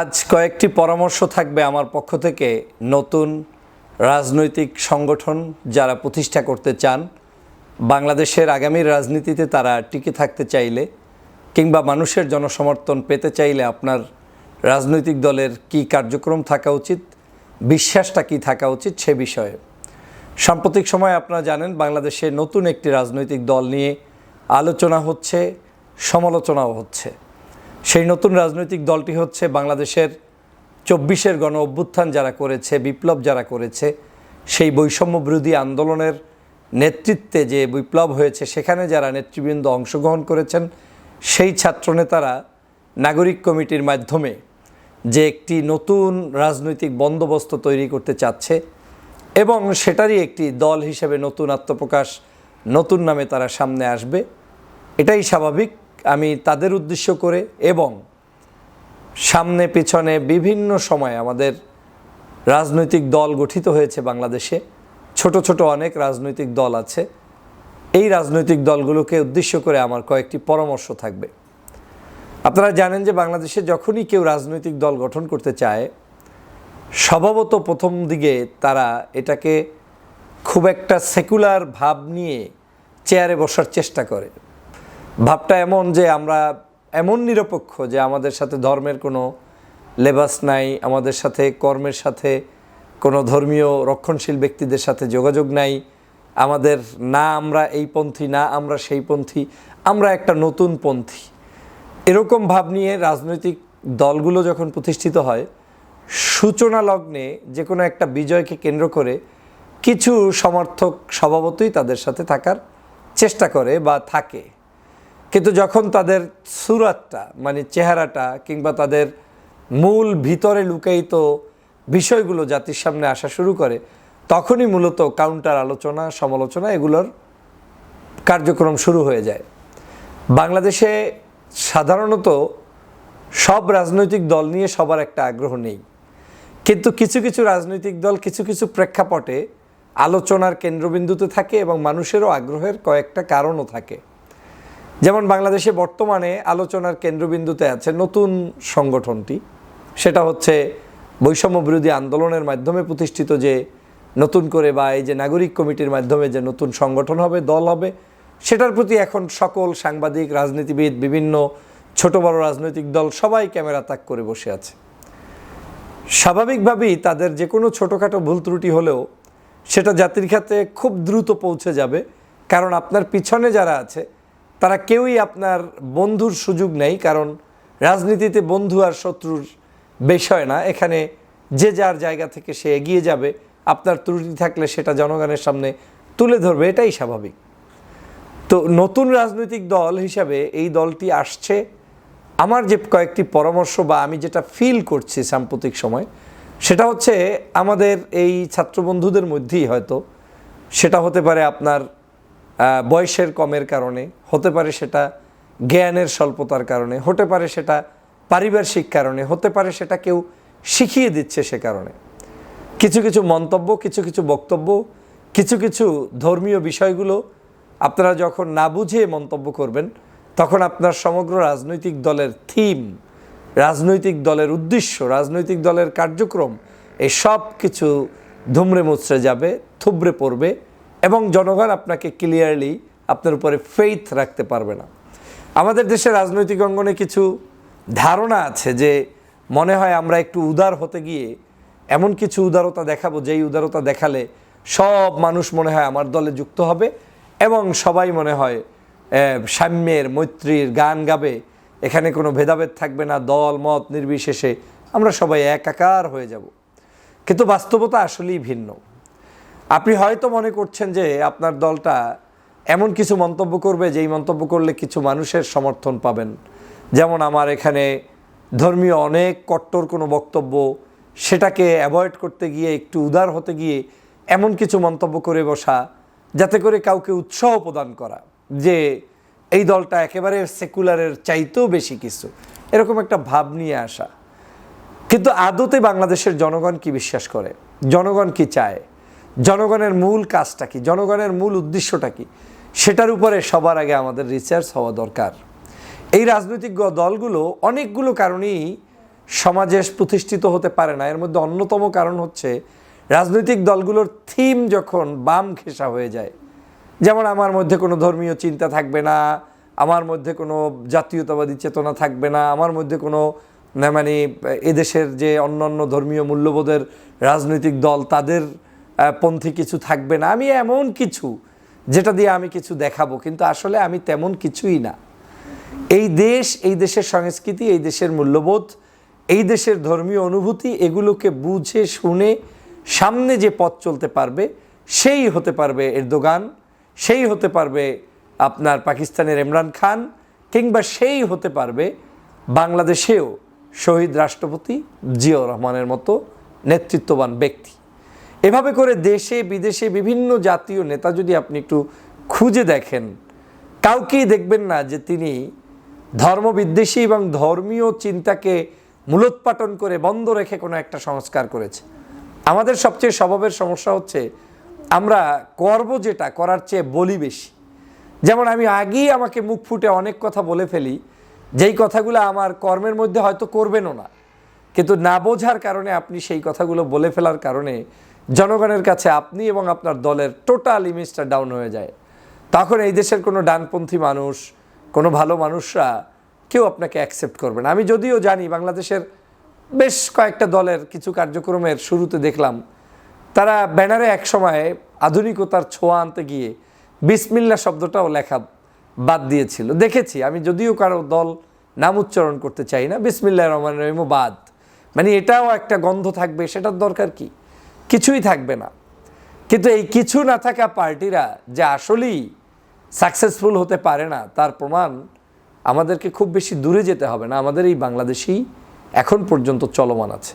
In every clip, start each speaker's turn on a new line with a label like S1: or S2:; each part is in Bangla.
S1: আজ কয়েকটি পরামর্শ থাকবে আমার পক্ষ থেকে। নতুন রাজনৈতিক সংগঠন যারা প্রতিষ্ঠা করতে চান, বাংলাদেশের আগামীর রাজনীতিতে তারা টিকে থাকতে চাইলে কিংবা মানুষের জনসমর্থন পেতে চাইলে আপনার রাজনৈতিক দলের কি কার্যক্রম থাকা উচিত, বিশ্বাসটা কি থাকা উচিত সে বিষয়ে। সাম্প্রতিক সময় আপনারা জানেন, বাংলাদেশে নতুন একটি রাজনৈতিক দল নিয়ে আলোচনা হচ্ছে, সমালোচনাও হচ্ছে। সেই নতুন রাজনৈতিক দলটি হচ্ছে বাংলাদেশের চব্বিশের গণ অভ্যুত্থান যারা করেছে, বিপ্লব যারা করেছে, সেই বৈষম্য বিরোধী আন্দোলনের নেতৃত্বে যে বিপ্লব হয়েছে, সেখানে যারা নেতৃবৃন্দ অংশগ্রহণ করেছেন, সেই ছাত্রনেতারা নাগরিক কমিটির মাধ্যমে যে একটি নতুন রাজনৈতিক বন্দোবস্ত তৈরি করতে চাচ্ছে এবং সেটারই একটি দল হিসেবে নতুন আত্মপ্রকাশ, নতুন নামে তারা সামনে আসবে, এটাই স্বাভাবিক। আমি তাদের উদ্দেশ্য করে এবং সামনে পিছনে বিভিন্ন সময় আমাদের রাজনৈতিক দল গঠিত হয়েছে বাংলাদেশে। ছোট ছোট অনেক রাজনৈতিক দল আছে। এই রাজনৈতিক দলগুলোকে উদ্দেশ্য করে আমার কয়েকটি পরামর্শ থাকবে। আপনারা জানেন যে বাংলাদেশে যখনই কেউ রাজনৈতিক দল গঠন করতে চায়, স্বভাবত প্রথম দিকে তারা এটাকে খুব একটা সেকুলার ভাব নিয়ে চেয়ারে বসার চেষ্টা করে। ভাবটা এমন যে আমরা এমন নিরপেক্ষ যে আমাদের সাথে ধর্মের কোনো লেবাস নাই, আমাদের সাথে কর্মের সাথে কোনো ধর্মীয় রক্ষণশীল ব্যক্তিদের সাথে যোগাযোগ নাই। আমাদের না আমরা এই পন্থী, না আমরা সেই পন্থী, আমরা একটা নতুন পন্থী। এরকম ভাব নিয়ে রাজনৈতিক দলগুলো যখন প্রতিষ্ঠিত হয়, সূচনা লগ্নে যে কোনো একটা বিজয়কে কেন্দ্র করে কিছু সমর্থক স্বভাবতই তাদের সাথে থাকার চেষ্টা করে বা থাকে। কিন্তু যখন তাদের সুরাতটা মানে চেহারাটা কিংবা তাদের মূল ভিতরে লুকায়িত বিষয়গুলো জাতির সামনে আসা শুরু করে, তখনই মূলত কাউন্টার আলোচনা, সমালোচনা এগুলোর কার্যক্রম শুরু হয়ে যায়। বাংলাদেশে সাধারণত সব রাজনৈতিক দল নিয়ে সবার একটা আগ্রহ নেই। কিন্তু কিছু কিছু রাজনৈতিক দল কিছু কিছু প্রেক্ষাপটে আলোচনার কেন্দ্রবিন্দুতে থাকে এবং মানুষেরও আগ্রহের কয়েকটা কারণও থাকে। যেমন বাংলাদেশে বর্তমানে আলোচনার কেন্দ্রবিন্দুতে আছে নতুন সংগঠনটি। সেটা হচ্ছে বৈষম্য বিরোধী আন্দোলনের মাধ্যমে প্রতিষ্ঠিত যে নতুন করে বা এই যে নাগরিক কমিটির মাধ্যমে যে নতুন সংগঠন হবে, দল হবে, সেটার প্রতি এখন সকল সাংবাদিক, রাজনীতিবিদ, বিভিন্ন ছোট বড় রাজনৈতিক দল সবাই ক্যামেরা তাক করে বসে আছে। স্বাভাবিকভাবেই তাদের যে কোনো ছোটোখাটো ভুল ত্রুটি হলেও সেটা জাতির খাতে খুব দ্রুত পৌঁছে যাবে, কারণ আপনার পিছনে যারা আছে তারা কেউই আপনার বন্ধুর সুযোগ নেই, কারণ রাজনীতিতে বন্ধু আর শত্রুর বিষয় না। এখানে যে যার জায়গা থেকে সে এগিয়ে যাবে, আপনার ত্রুটি থাকলে সেটা জনগণের সামনে তুলে ধরবে, এটাই স্বাভাবিক। তো নতুন রাজনৈতিক দল হিসাবে এই দলটি আসছে। আমার যে কয়েকটি পরামর্শ বা আমি যেটা ফিল করছি সাম্প্রতিক সময়, সেটা হচ্ছে আমাদের এই ছাত্রবন্ধুদের মধ্যেই হয়তো, সেটা হতে পারে আপনার বয়সের কমের কারণে, হতে পারে সেটা জ্ঞানের স্বল্পতার কারণে, হতে পারে সেটা পারিপার্শ্বিক কারণে, হতে পারে সেটা কেউ শিখিয়ে দিচ্ছে সে কারণে। কিছু কিছু মন্তব্য, কিছু কিছু বক্তব্য, কিছু কিছু ধর্মীয় বিষয়গুলো আপনারা যখন না বুঝিয়ে মন্তব্য করবেন, তখন আপনার সমগ্র রাজনৈতিক দলের থিম, রাজনৈতিক দলের উদ্দেশ্য, রাজনৈতিক দলের কার্যক্রম এই সব কিছু ধুমড়ে মুচড়ে যাবে, থুবড়ে পড়বে। এবং জনগণ আপনাকে ক্লিয়ারলি আপনার উপরে ফেইথ রাখতে পারবে না। আমাদের দেশের রাজনৈতিক অঙ্গনে কিছু ধারণা আছে যে মনে হয় আমরা একটু উদার হতে গিয়ে এমন কিছু উদারতা দেখাবো, যেই উদারতা দেখালে সব মানুষ মনে হয় আমার দলে যুক্ত হবে এবং সবাই মনে হয় সাম্যের, মৈত্রীর গান গাবে, এখানে কোনো ভেদাভেদ থাকবে না, দল, মত নির্বিশেষে আমরা সবাই একাকার হয়ে যাব। কিন্তু বাস্তবতা আসলেই ভিন্ন। আপনি হয়তো মনে করছেন যে আপনার দলটা এমন কিছু মন্তব্য করবে, যেই মন্তব্য করলে কিছু মানুষের সমর্থন পাবেন। যেমন আমার এখানে ধর্মীয় অনেক কট্টর কোনো বক্তব্য, সেটাকে অ্যাভয়েড করতে গিয়ে, একটু উদার হতে গিয়ে এমন কিছু মন্তব্য করে বসা, যাতে করে কাউকে উৎসাহ প্রদান করা, যে এই দলটা একেবারে সেকুলারের চাইতেও বেশি কিছু। এরকম একটা ভাব নিয়ে আসা। কিন্তু আদতে বাংলাদেশের জনগণ কি বিশ্বাস করে? জনগণ কি চায়? জনগণের মূল কাজটা কি? জনগণের মূল উদ্দেশ্যটা কি? সেটার উপরে সবার আগে আমাদের রিসার্চ হওয়া দরকার। এই রাজনৈতিক দলগুলো অনেকগুলো কারণেই সমাজে প্রতিষ্ঠিত হতে পারে না। এর মধ্যে অন্যতম কারণ হচ্ছে রাজনৈতিক দলগুলোর থিম যখন বাম ঘেঁষা হয়ে যায়, যেমন আমার মধ্যে কোনো ধর্মীয় চিন্তা থাকবে না, আমার মধ্যে কোনো জাতীয়তাবাদী চেতনা থাকবে না, আমার মধ্যে কোনো মানে এদেশের যে অন্যান্য ধর্মীয় মূল্যবোধের রাজনৈতিক দল তাদের পন্থী কিছু থাকবে না। আমি এমন কিছু, যেটা দিয়ে আমি কিছু দেখাবো, কিন্তু আসলে আমি তেমন কিছুই না। এই দেশ, এই দেশের সংস্কৃতি, এই দেশের মূল্যবোধ, এই দেশের ধর্মীয় অনুভূতি, এগুলোকে বুঝে, শুনে, সামনে যে পথ চলতে পারবে, সেই হতে পারবে এরদোগান, সেই হতে পারবে আপনার পাকিস্তানের ইমরান খান, কিংবা সেই হতে পারবে বাংলাদেশেও শহীদ রাষ্ট্রপতি জিয়াউর রহমানের মতো নেতৃত্ববান ব্যক্তি। এভাবে করে দেশে, বিদেশে বিভিন্ন জাতীয় নেতা যদি আপনি একটু খুঁজে দেখেন, কাউকেই দেখবেন না যে তিনি ধর্মবিদ্বেষী এবং ধর্মীয় চিন্তাকে মূলোৎপাটন করে বন্ধ রেখে কোনো একটা সংস্কার করেছে। আমাদের সবচেয়ে স্বভাবের সমস্যা হচ্ছে আমরা করব যেটা, করার চেয়ে বলি বেশি। যেমন আমি আগেই আমাকে মুখ ফুটে অনেক কথা বলে ফেলি, যেই কথাগুলো আমার কর্মের মধ্যে হয়তো করবেনও না। কিন্তু না বোঝার কারণে আপনি সেই কথাগুলো বলে ফেলার কারণে জনগণের কাছে আপনি এবং আপনার দলের টোটাল ইমেজটা ডাউন হয়ে যায়। তখন এই দেশের কোনো ডানপন্থী মানুষ, কোনো ভালো মানুষরা কেউ আপনাকে অ্যাকসেপ্ট করবে না। আমি যদিও জানি বাংলাদেশের বেশ কয়েকটা দলের কিছু কার্যক্রমের শুরুতে দেখলাম। তারা ব্যানারে এক সময়ে আধুনিকতার ছোঁয়া আনতে গিয়ে বিসমিল্লা শব্দটাও লেখা বাদ দিয়েছিল। দেখেছি, আমি যদিও কারও দল নাম উচ্চারণ করতে চাই না বিসমিল্লা রহমান রহিমও বাদ। মানে এটাও একটা গন্ধ থাকবে, সেটার দরকার কি? কিছুই থাকবে না। কিন্তু এই কিছু না থাকা পার্টিরা যে আসলেই সাকসেসফুল হতে পারে না, তার প্রমাণ আমাদেরকে খুব বেশি দূরে যেতে হবে না। আমাদের এই বাংলাদেশেই এখন পর্যন্ত চলমান আছে।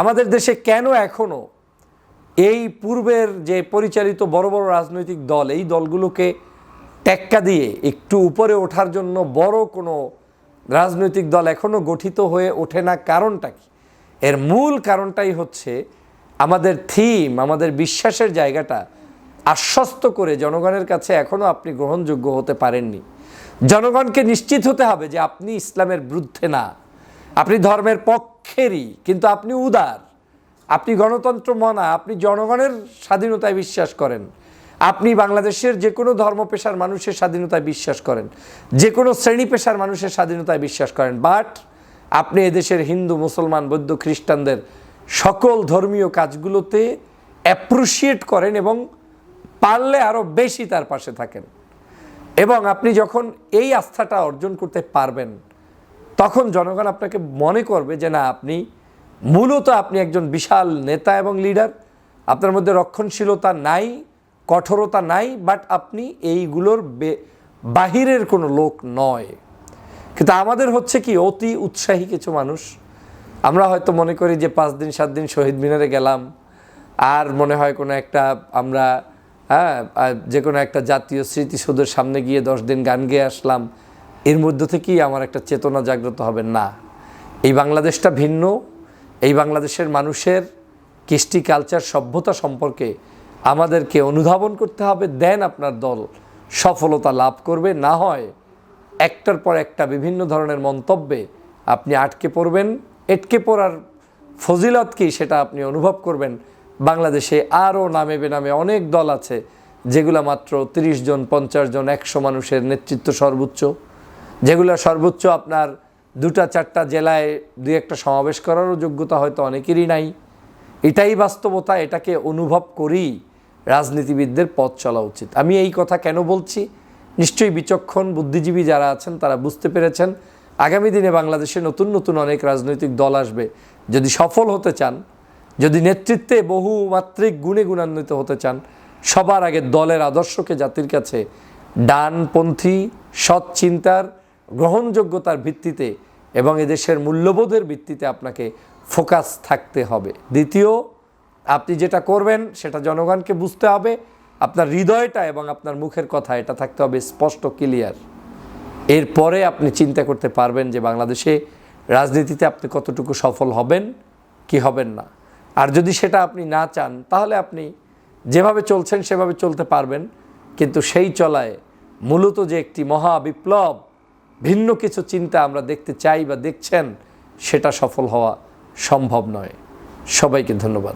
S1: আমাদের দেশে কেন এখনও এই পূর্বের যে পরিচালিত বড় বড় রাজনৈতিক দল, এই দলগুলোকে টেক্কা দিয়ে একটু উপরে ওঠার জন্য বড় কোনো রাজনৈতিক দল এখনও গঠিত হয়ে ওঠে না কারণটা কি? এর মূল কারণটাই হচ্ছে আমাদের থিম আমাদের বিশ্বাসের জায়গাটা আশ্বস্ত করে জনগণের কাছে এখনও আপনি গ্রহণযোগ্য হতে পারেননি। জনগণকে নিশ্চিত হতে হবে যে আপনি ইসলামের বিরুদ্ধে না। আপনি ধর্মের পক্ষেরই, কিন্তু আপনি উদার। আপনি গণতন্ত্র মনা আপনি জনগণের স্বাধীনতায় বিশ্বাস করেন। আপনি বাংলাদেশের যে কোনো ধর্ম পেশার মানুষের স্বাধীনতায় বিশ্বাস করেন। যে কোনো শ্রেণি পেশার মানুষের স্বাধীনতায় বিশ্বাস করেন। বাট আপনি এদেশের হিন্দু, মুসলমান, বৌদ্ধ, খ্রিস্টানদের সকল ধর্মীয় কাজগুলোতে অ্যাপ্রিসিয়েট করেন এবং পারলে আরও বেশি তার পাশে থাকেন। এবং আপনি যখন এই আস্থাটা অর্জন করতে পারবেন, তখন জনগণ আপনাকে মনে করবে যে না, আপনি মূলত আপনি একজন বিশাল নেতা এবং লিডার আপনার মধ্যে রক্ষণশীলতা নাই, কঠোরতা নাই বাট আপনি এইগুলোর বাহিরের কোনো লোক নয়। কিন্তু আমাদের হচ্ছে কি, অতি উৎসাহী কিছু মানুষ আমরা হয়তো মনে করি যে পাঁচ দিন, সাত দিন শহীদ মিনারে গেলাম, আর মনে হয় কোনো একটা আমরা হ্যাঁ যে কোনো একটা জাতীয় স্মৃতিসৌধের সামনে গিয়ে দশ দিন গান গেয়ে আসলাম, এর মধ্য থেকেই আমার একটা চেতনা জাগ্রত হবে। না, এই বাংলাদেশটা ভিন্ন, এই বাংলাদেশের মানুষের কৃষ্টি কালচার সভ্যতা সম্পর্কে আমাদেরকে অনুধাবন করতে হবে, দেন আপনার দল সফলতা লাভ করবে। না হয় একটার পর একটা বিভিন্ন ধরনের মন্তব্যে আপনি আটকে পড়বেন এটকে পড়ার ফজিলত কি সেটা আপনি অনুভব করবেন। বাংলাদেশে আরও নামে বেনামে অনেক দল আছে, যেগুলো মাত্র তিরিশ জন, পঞ্চাশ জন, একশো মানুষের নেতৃত্ব সর্বোচ্চ। যেগুলো সর্বোচ্চ আপনার দুটা, চারটা জেলায় দুই একটা সমাবেশ করারও যোগ্যতা হয়তো অনেকেরই নাই। এটাই বাস্তবতা, এটাকে অনুভব করেই রাজনীতিবিদদের পথ চলা উচিত। আমি এই কথা কেন বলছি? নিশ্চয়ই বিচক্ষণ, বুদ্ধিজীবী যারা আছেন, তারা বুঝতে পেরেছেন। আগামী দিনে বাংলাদেশে নতুন নতুন অনেক রাজনৈতিক দল আসবে। যদি সফল হতে চান, যদি নেতৃত্বে বহুমাত্রিক গুণে গুণান্বিত হতে চান, সবার আগে দলের আদর্শকে জাতির কাছে ডানপন্থী সৎ চিন্তার গ্রহণযোগ্যতার ভিত্তিতে এবং এদেশের মূল্যবোধের ভিত্তিতে আপনাকে ফোকাস থাকতে হবে। দ্বিতীয়, আপনি যেটা করবেন সেটা জনগণকে বুঝতে হবে। আপনার হৃদয়টা এবং আপনার মুখের কথা, এটা থাকতে হবে স্পষ্ট, ক্লিয়ার। এরপরে আপনি চিন্তা করতে পারবেন যে বাংলাদেশে রাজনীতিতে আপনি কতটুকু সফল হবেন, কি হবেন না। আর যদি সেটা আপনি না চান, তাহলে আপনি যেভাবে চলছেন সেভাবে চলতে পারবেন। কিন্তু সেই চলায় মূলত যে একটি মহা বিপ্লব, ভিন্ন কিছু চিন্তা আমরা দেখতে চাই বা দেখছেন, সেটা সফল হওয়া সম্ভব নয়। সবাইকে ধন্যবাদ।